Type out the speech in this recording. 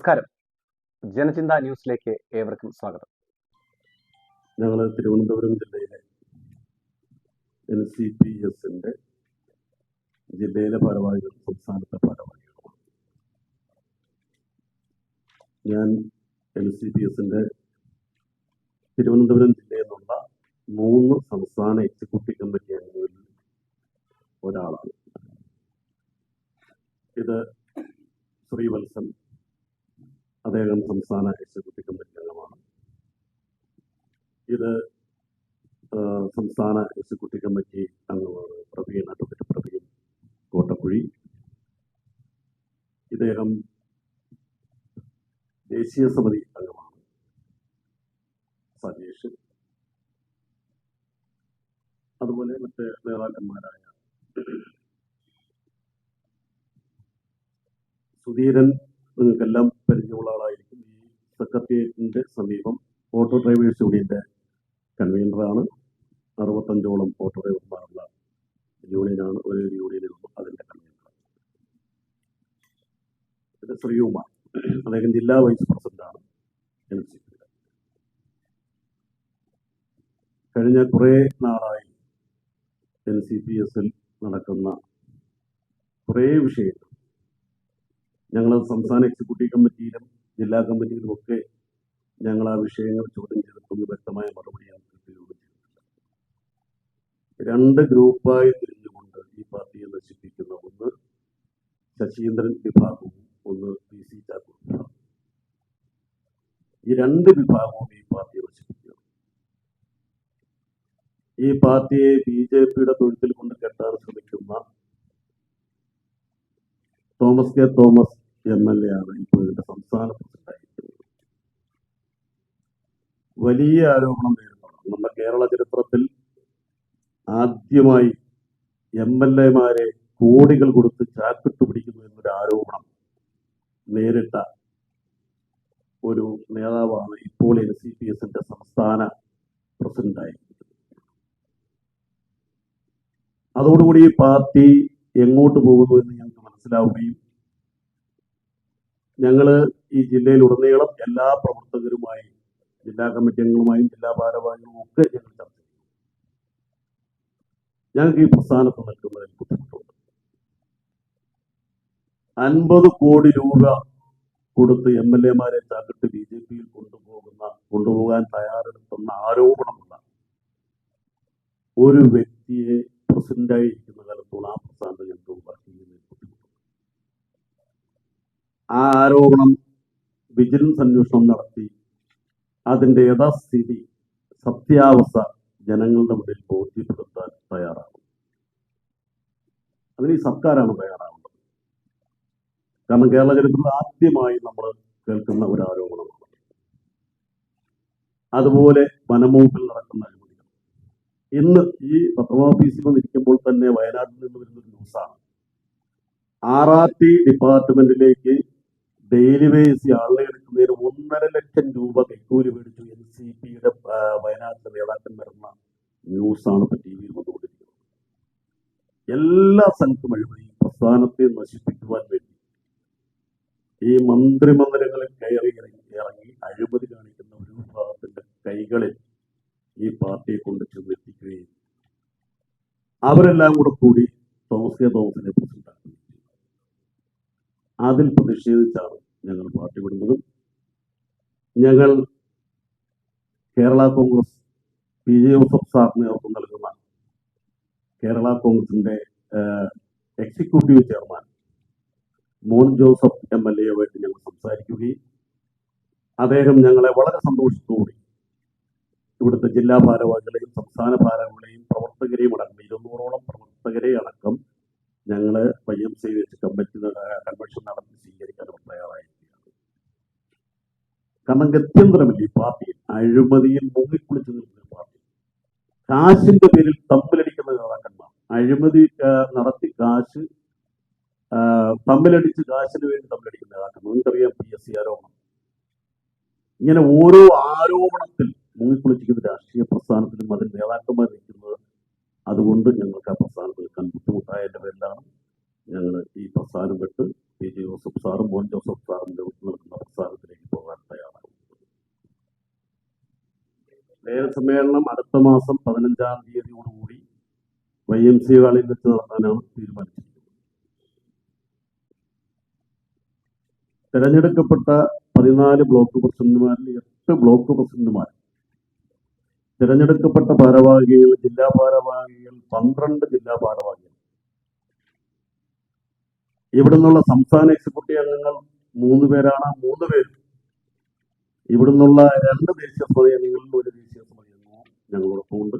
നമസ്കാരം. ജനചിന്ത ന്യൂസിലേക്ക് ഏവർക്കും സ്വാഗതം. ഞങ്ങൾ തിരുവനന്തപുരം ജില്ലയിലെ എൻ സി പി എസിന്റെ ജില്ലയിലെ ഭാരവാഹികൾ സംസ്ഥാനത്തെ ഭാരവാഹികളുമാണ്. ഞാൻ എൻ സി പി എസിന്റെ തിരുവനന്തപുരം ജില്ലയിൽ നിന്നുള്ള മൂന്ന് സംസ്ഥാന എക്സിക്യൂട്ടീവ് കമ്മിറ്റി അംഗങ്ങളിൽ ഒരാളാണ്. ഇത് ശ്രീവത്സൻ അദ്ദേഹം സംസ്ഥാന എക്സിക്യൂട്ടീവ് കമ്മിറ്റി അംഗമാണ്. ഇത് സംസ്ഥാന എക്സിക്യൂട്ടീവ് കമ്മിറ്റി അംഗമാണ് പ്രവീൺ അഡ്വക്കേറ്റ് പ്രവീൺ കോട്ടക്കുഴി. ഇദ്ദേഹം ദേശീയ സമിതി അംഗമാണ്. സജേഷ് അതുപോലെ മറ്റ് നേതാക്കന്മാരായ സുധീരൻ നിങ്ങൾക്കെല്ലാം പരിചയമുള്ള ആളായിരിക്കും ഈ സെക്രട്ടേറിയറ്റിന്റെ സമീപം ഓട്ടോ ഡ്രൈവേഴ്സ് യൂണിയന്റെ കൺവീനറാണ്. അറുപത്തഞ്ചോളം ഓട്ടോ ഡ്രൈവർമാരുള്ള യൂണിയനാണ് ഒരു യൂണിയനുള്ളൂ അതിന്റെ കൺവീനർ ഇത് ശ്രീകുമാർ. അദ്ദേഹം ജില്ലാ വൈസ് പ്രസിഡന്റാണ്. എൻ സി കഴിഞ്ഞ കുറേ നാളായി എൻ സി പി എസിൽ നടക്കുന്ന കുറേ വിഷയങ്ങൾ ഞങ്ങൾ സംസ്ഥാന എക്സിക്യൂട്ടീവ് കമ്മിറ്റിയിലും ജില്ലാ കമ്മിറ്റിയിലും ഒക്കെ ഞങ്ങൾ ആ വിഷയങ്ങൾ ചോദ്യം ചെയ്തിട്ടൊന്നും വ്യക്തമായ മറുപടിയാണ് കിട്ടുകയുള്ളൂ ചെയ്തിട്ടില്ല രണ്ട് ഗ്രൂപ്പായി തിരിഞ്ഞുകൊണ്ട് ഈ പാർട്ടിയെ നശിപ്പിക്കുന്ന ഒന്ന് ശശീന്ദ്രൻ വിഭാഗവും ഒന്ന് പി സി ചാക്കോ വിഭാഗവും. ഈ രണ്ട് വിഭാഗവും ഈ പാർട്ടിയെ നശിപ്പിക്കുക ഈ പാർട്ടിയെ ബി ജെ പിയുടെ തൊഴുത്തിൽ കൊണ്ട് കെട്ടാൻ ശ്രമിക്കുന്ന Thomas K Thomas M L A ആണ് ഇപ്പോൾ ഇതിന്റെ സംസ്ഥാന വലിയ ആരോപണം നേരിടുന്നു നമ്മുടെ കേരള ചരിത്രത്തിൽ ആദ്യമായി എം എൽ എമാരെ കോടികൾ കൊടുത്ത് ചാക്കിട്ട് പിടിക്കുന്നു എന്നൊരു ആരോപണം നേരിട്ട ഒരു നേതാവാണ് ഇപ്പോൾ എൻ സി പി എസിന്റെ സംസ്ഥാന പ്രസിഡന്റായിരിക്കുന്നത്. അതോടുകൂടി പാർട്ടി എങ്ങോട്ട് പോകുന്നു എന്ന് ഞങ്ങൾക്ക് മനസ്സിലാവുകയും ഞങ്ങൾ ഈ ജില്ലയിൽ ഉടനീളം എല്ലാ പ്രവർത്തകരുമായി ജില്ലാ കമ്മിറ്റി അംഗങ്ങളുമായും ജില്ലാ ഭാരവാഹികളും ഒക്കെ ഞങ്ങൾ ചർച്ച ചെയ്തു ഞങ്ങൾക്ക് ഈ പ്രസ്ഥാനത്ത് നിൽക്കുന്നതിൽ ബുദ്ധിമുട്ടുണ്ട്. അൻപത് കോടി രൂപ കൊടുത്ത് എം എൽ എമാരെ തകർത്ത് ബി ജെ പിയിൽ കൊണ്ടുപോകുന്ന കൊണ്ടുപോകാൻ തയ്യാറെടുത്തുന്ന ആരോപണമുള്ള ഒരു വ്യക്തിയെ പ്രസിഡന്റായി ഇരിക്കുന്ന കാലത്തോളം ആ പ്രസ്ഥാനത്ത് ഞങ്ങൾക്ക് വർക്ക് ബുദ്ധിമുട്ടുണ്ട് ആ ആരോപണം വിജിലൻസ് അന്വേഷണം നടത്തി. അതിന്റെ യഥാസ്ഥിതി സത്യാവസ്ഥ ജനങ്ങളുടെ മുന്നിൽ ബോധ്യപ്പെടുത്താൻ തയ്യാറാകും അതിന് ഈ സർക്കാരാണ് തയ്യാറാവേണ്ടത് കാരണം കേരള ചരിത്രത്തിൽ ആദ്യമായി നമ്മൾ കേൾക്കുന്ന ഒരു ആരോപണമാണ്. അതുപോലെ വനംവകുപ്പിൽ നടക്കുന്ന അഴിമതികൾ. ഇന്ന് ഈ പത്രമാഫീസിൽ വന്നിരിക്കുമ്പോൾ തന്നെ വയനാട്ടിൽ നിന്ന് വരുന്ന ഒരു ന്യൂസാണ്. ആർ ആർ ടി ഡിപ്പാർട്ട്മെന്റിലേക്ക് ഡെയിലി വേസ് ആളുകൾ എടുക്കുന്നതിന് ഒന്നര ലക്ഷം രൂപ കൈക്കൂലി മേടിച്ചു എൻ സി പിയുടെ വയനാട്ടിലെ നേതാക്കന്മാരെന്ന ന്യൂസാണ് ഇപ്പൊ ടി വിയിൽ വന്നുകൊണ്ടിരിക്കുന്നത് എല്ലാ സ്ഥലത്തും അഴിമതി പ്രസ്ഥാനത്തെ നശിപ്പിക്കുവാൻ വേണ്ടി ഈ മന്ത്രിമന്ദിരങ്ങളിൽ കയറി ഇറങ്ങി ഇറങ്ങി അഴിമതി കാണിക്കുന്ന ഒരു വിഭാഗത്തിന്റെ കൈകളിൽ ഈ പാർട്ടിയെ കൊണ്ട് ചെന്നെത്തിക്കുകയും അവരെല്ലാം കൂടെ കൂടി തോമസ് കെ തോമസിനെ ചെയ്തു. അതിൽ പ്രതിഷേധിച്ചാണ് ഞങ്ങൾ പാർട്ടി വിടുന്നതും. ഞങ്ങൾ കേരള കോൺഗ്രസ് പി ജെ ജോസഫ് സാർ നേതൃത്വം നൽകുന്ന കേരള കോൺഗ്രസിന്റെ executive chairman Mon Joseph M L എയുമായിട്ട് ഞങ്ങൾ സംസാരിക്കുകയും അദ്ദേഹം ഞങ്ങളെ വളരെ സന്തോഷത്തോടെ ഇവിടുത്തെ ജില്ലാ ഭാരവാഹികളെയും സംസ്ഥാന ഭാരവാഹികളെയും പ്രവർത്തകരെയും അടക്കം ഇരുന്നൂറോളം പ്രവർത്തകരെ അടക്കം ഞങ്ങൾ വൈ എം സി വെച്ച് കൺവെൻഷൻ നടത്തി സ്വീകരിക്കാൻ അവർ തയ്യാറായിരിക്കുകയാണ്. കാരണം ഗത്യന്തരമില്ല ഈ പാർട്ടി? അഴിമതിയിൽ മുങ്ങിക്കുളിച്ചു നിൽക്കുന്ന പാർട്ടി. കാശിന്റെ പേരിൽ തമ്മിലടിക്കുന്ന നേതാക്കന്മാർ. അഴിമതി നടത്തി കാശ് തമ്മിലടിച്ച് കാശിന് വേണ്ടി തമ്മിലടിക്കുന്ന നേതാക്കന്മാർ. നിങ്ങൾക്കറിയാം പി എസ് സി ആരോപണം. ഇങ്ങനെ ഓരോ ആരോപണത്തിൽ മുങ്ങിക്കുളിച്ചിരിക്കുന്ന രാഷ്ട്രീയ പ്രസ്ഥാനത്തിലും അതിൽ നേതാക്കന്മാർ നിൽക്കുന്നത് അതുകൊണ്ട് ഞങ്ങൾക്ക് ആ പ്രസ്ഥാനം തീർക്കാൻ ബുദ്ധിമുട്ടായതിന്റെ പേരിലാണ് ഞങ്ങൾ ഈ പ്രസ്ഥാനം വിട്ട് പി. ജോസഫ് സാറും മോൻ ജോസഫ് സാറും നടക്കുന്ന പ്രസ്ഥാനത്തിലേക്ക് പോകാൻ തയ്യാറാണ്. സമ്മേളനം അടുത്ത മാസം പതിനഞ്ചാം തീയതിയോടുകൂടി വൈ എം സി ഹാളിൽ വെച്ച് നടത്താനാണ് തീരുമാനിച്ചിരിക്കുന്നത്. തെരഞ്ഞെടുക്കപ്പെട്ട പതിനാല് ബ്ലോക്ക് പ്രസിഡന്റുമാരിൽ എട്ട് ബ്ലോക്ക് പ്രസിഡന്റുമാർ തിരഞ്ഞെടുക്കപ്പെട്ട ഭാരവാഹികൾ ജില്ലാ ഭാരവാഹികൾ പന്ത്രണ്ട് ജില്ലാ ഭാരവാഹികൾ. ഇവിടെ നിന്നുള്ള സംസ്ഥാന എക്സിക്യൂട്ടീവ് അംഗങ്ങൾ മൂന്ന് പേരാണ്. മൂന്ന് പേരും ഇവിടെ നിന്നുള്ള രണ്ട് ദേശീയ സമിതി അംഗങ്ങളിൽ ഒരു ദേശീയ സമിതി അംഗവും ഞങ്ങളോടൊപ്പമുണ്ട്.